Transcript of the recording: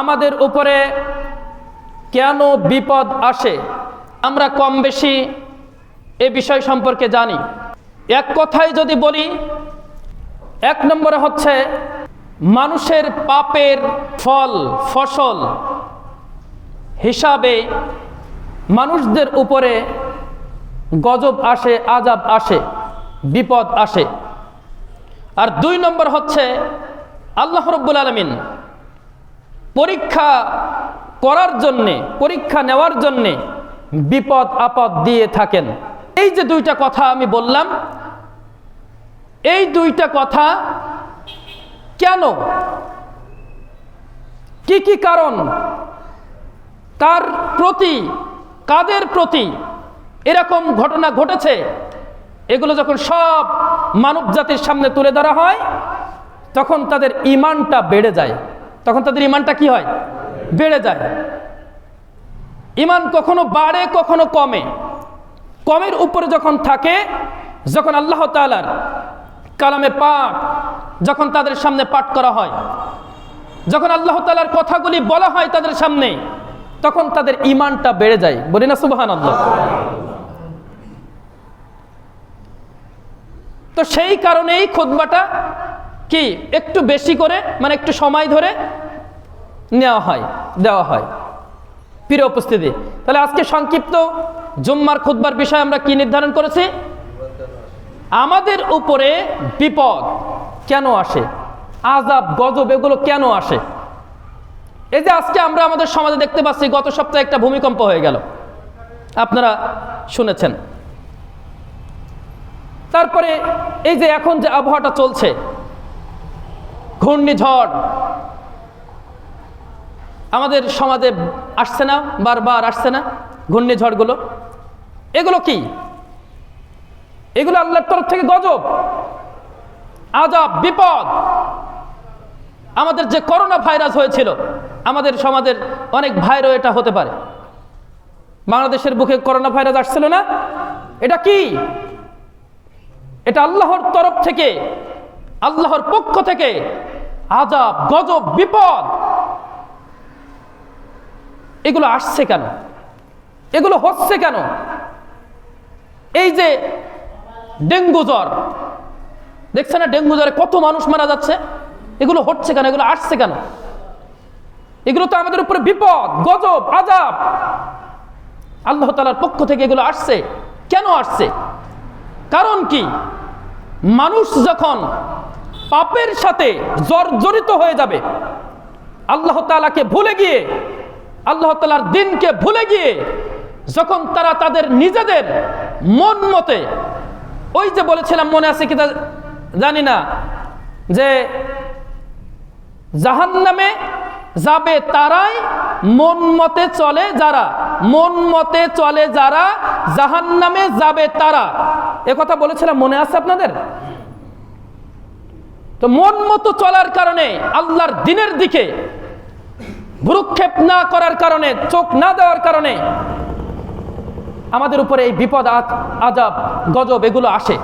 আমাদের উপরে কেন বিপদ আসে? আমরা কম বেশি এ বিষয় সম্পর্কে জানি। এক কথায় যদি বলি, এক নম্বরে হচ্ছে মানুষের পাপের ফল, ফসল হিসাবে মানুষদের উপরে গজব আসে আজাব আসে, বিপদ আসে। আর দুই নম্বর হচ্ছে আল্লাহ রব্বুল আলমিন পরীক্ষা করার জন্যে, পরীক্ষা নেওয়ার জন্যে বিপদ আপদ দিয়ে থাকেন। এই যে দুইটা কথা আমি বললাম, এই দুইটা কথা কেন? কি কি কারণ? কার প্রতি, কাদের প্রতি এরকম ঘটনা ঘটেছে? এগুলো যখন সব মানব জাতির সামনে তুলে ধরা হয়, তখন তাদের ইমানটা বেড়ে যায়। তখন তাদের ইমানটা কি হয়? বেড়ে যায়। ইমান কখনো বাড়ে, কখনো কমে। কমের উপরে যখন থাকে, যখন আল্লাহ তালার কালামে পাঠ যখন তাদের সামনে পাঠ করা হয়, যখন আল্লাহ তালার কথাগুলি বলা হয় তাদের সামনে, তখন তাদের ইমানটা বেড়ে যায়। বলি না সুবাহান আল্লাহ তো সেই কারণেই খুতবাটা কি? একটু বেশি করে মানে একটু সময় ধরে নেওয়া হয়, দেওয়া হয়। প্রিয় উপস্থিতি, তাহলে আজকে সংক্ষিপ্ত জুম্মার খুতবার বিষয় আমরা কি নির্ধারণ করেছি? আমাদের উপরে বিপদ কেন আসে? আজাব গজব, এগুলো কেন আসে? এই যে আজকে আমরা আমাদের সমাজে দেখতে পাচ্ছি, গত সপ্তাহে একটা ভূমিকম্প হয়ে গেল। আপনারা শুনেছেন। তারপরে এই যে এখন যে আবহাওয়াটা চলছে ঘূর্ণিঝড়। আমাদের সমাজে আসছে না, বারবার আসছে না ঘূর্ণিঝড়গুলো। এগুলো কি? এগুলো আল্লাহর তরফ থেকে গজব, আজাব, বিপদ। আমাদের যে করোনা ভাইরাস হয়েছিল, আমাদের সমাজের অনেক ভাইরও এটা হতে পারে। বাংলাদেশের বুকে করোনা ভাইরাস আসছিল না? এটা কি? এটা আল্লাহর তরফ থেকে, আল্লাহর পক্ষ থেকে আজাব গজব, বিপদ। এগুলো আসছে কেন? এগুলো হচ্ছে কেন? এই যে ডেঙ্গু জ্বর দেখছে না ডেঙ্গু জ্বরে কত মানুষ মারা যাচ্ছে? এগুলো হচ্ছে কেন? এগুলো আসছে কেন? এগুলো তো আমাদের উপরে বিপদ, গজব আজাব আল্লাহ তালার পক্ষ থেকে এগুলো আসছে। কেন আসছে? কারণ কি? মানুষ যখন পাপের সাথে জর্জরিত হয়ে যাবে। আল্লাহ তালাকে ভুলে গিয়ে, আল্লাহ তালার দিনকে ভুলে গিয়ে যখন তারা তাদের নিজেদের মন মতে, ওই যে বলেছিলাম মনে আছে কি জানি না, যে জাহান নামে যাবে তারাই মন মতে চলে যারা, মন মতে চলে যারা জাহান নামে যাবে তারা। কথা বলেছিলাম মনে আছে আপনাদের? তো মন মতো চলার কারণে, আল্লাহর দিনের দিকে ভ্রুক্ষেপ না করার কারণে, চোখ না দেওয়ার কারণে আমাদের উপরে এই বিপদ আজাব, গজব, এগুলো আসে।